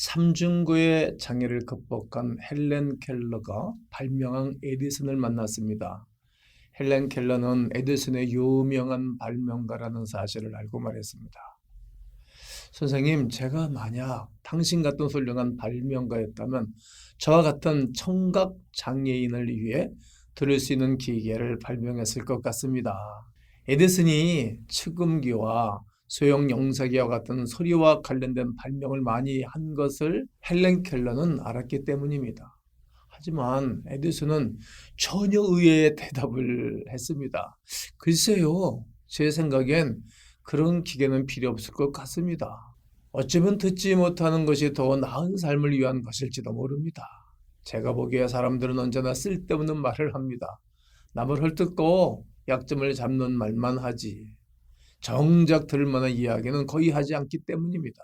삼중고의 장애를 극복한 헬렌 켈러가 발명한 에디슨을 만났습니다. 헬렌 켈러는 에디슨의 유명한 발명가라는 사실을 알고 말했습니다. 선생님, 제가 만약 당신 같은 훌륭한 발명가였다면 저와 같은 청각 장애인을 위해 들을 수 있는 기계를 발명했을 것 같습니다. 에디슨이 측음기와 소형 영사기와 같은 소리와 관련된 발명을 많이 한 것을 헬렌 켈러는 알았기 때문입니다. 하지만 에디슨은 전혀 의외의 대답을 했습니다. 글쎄요, 제 생각엔 그런 기계는 필요 없을 것 같습니다. 어쩌면 듣지 못하는 것이 더 나은 삶을 위한 것일지도 모릅니다. 제가 보기에 사람들은 언제나 쓸데없는 말을 합니다. 남을 헐뜯고 약점을 잡는 말만 하지. 정작 들을 만한 이야기는 거의 하지 않기 때문입니다.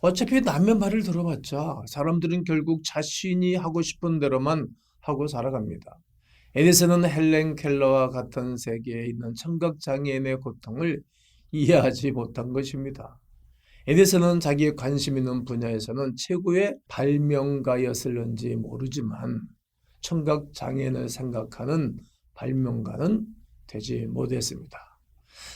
어차피 남의 말을 들어봤자 사람들은 결국 자신이 하고 싶은 대로만 하고 살아갑니다. 에디슨은 헬렌 켈러와 같은 세계에 있는 청각 장애인의 고통을 이해하지 못한 것입니다. 에디슨은 자기의 관심 있는 분야에서는 최고의 발명가였을는지 모르지만 청각 장애인을 생각하는 발명가는 되지 못했습니다.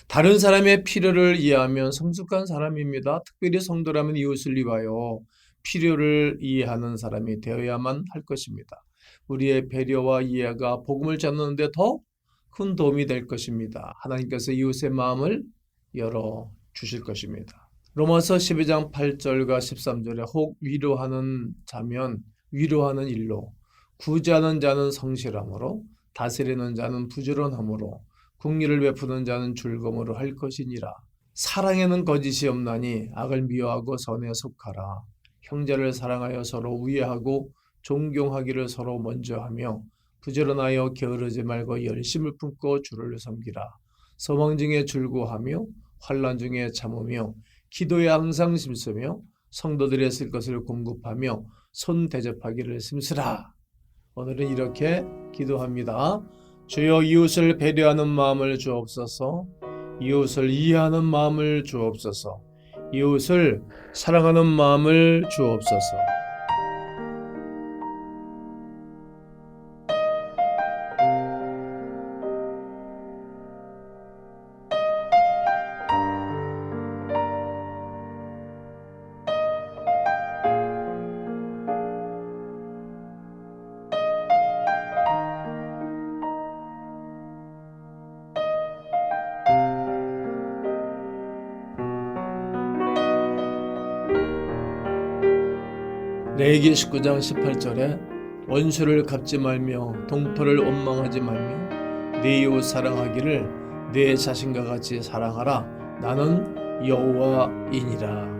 다른 사람의 필요를 이해하면 성숙한 사람입니다. 특별히 성도라면 이웃을 위하여 필요를 이해하는 사람이 되어야만 할 것입니다. 우리의 배려와 이해가 복음을 전하는데 더 큰 도움이 될 것입니다. 하나님께서 이웃의 마음을 열어 주실 것입니다. 로마서 12장 8절과 13절에 혹 위로하는 자면 위로하는 일로 구제하는 자는 성실함으로 다스리는 자는 부지런함으로 국리를 베푸는 자는 즐거움으로 할 것이니라. 사랑에는 거짓이 없나니 악을 미워하고 선에 속하라. 형제를 사랑하여 서로 우애하고 존경하기를 서로 먼저 하며 부지런하여 게으르지 말고 열심을 품고 주를 섬기라. 소망 중에 즐거하며 환란 중에 참으며 기도에 항상 심쓰며 성도들의 쓸 것을 공급하며 손 대접하기를 심쓰라. 오늘은 이렇게 기도합니다. 주여 이웃을 배려하는 마음을 주옵소서. 이웃을 이해하는 마음을 주옵소서. 이웃을 사랑하는 마음을 주옵소서. 레기 19장 18절에 원수를 갚지 말며 동포를 원망하지 말며 네 이웃 사랑하기를 내 자신과 같이 사랑하라. 나는 여호와이니라.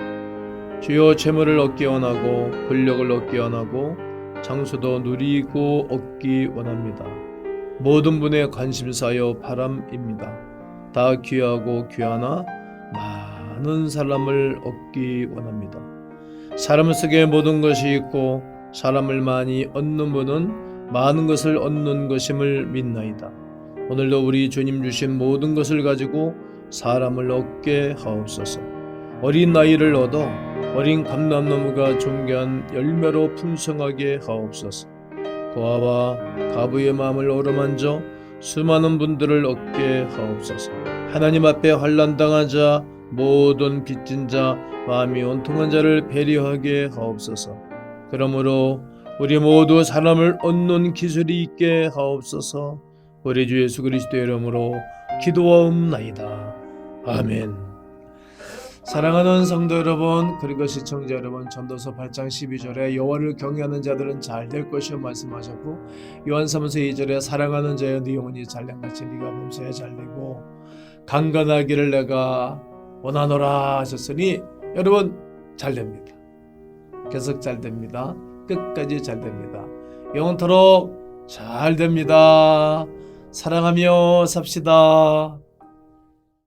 주여 재물을 얻기 원하고 권력을 얻기 원하고 장수도 누리고 얻기 원합니다. 모든 분의 관심사여 바람입니다. 다 귀하고 귀하나 많은 사람을 얻기 원합니다 사람 속에 모든 것이 있고 사람을 많이 얻는 분은 많은 것을 얻는 것임을 믿나이다. 오늘도 우리 주님 주신 모든 것을 가지고 사람을 얻게 하옵소서. 어린 나이를 얻어 어린 감람나무가 존귀한 열매로 풍성하게 하옵소서. 고아와 가부의 마음을 어루만져 수많은 분들을 얻게 하옵소서. 하나님 앞에 환난 당하자 모든 빚진 자 마음이 온통한 자를 배려하게 하옵소서. 그러므로 우리 모두 사람을 얻는 기술이 있게 하옵소서. 우리 주 예수 그리스도의 이름으로 기도하옵나이다. 아멘. 사랑하는 성도 여러분, 그리고 시청자 여러분, 전도서 8장 12절에 여호와를 경외하는 자들은 잘 될 것이요 말씀하셨고 요한사무서 2절에 사랑하는 자여 네 영혼이 잘된 같이 네가 몸소에 잘되고 강건하기를 내가 원하노라 하셨으니 여러분 잘 됩니다. 계속 잘 됩니다. 끝까지 잘 됩니다. 영원토록 잘 됩니다. 사랑하며 삽시다.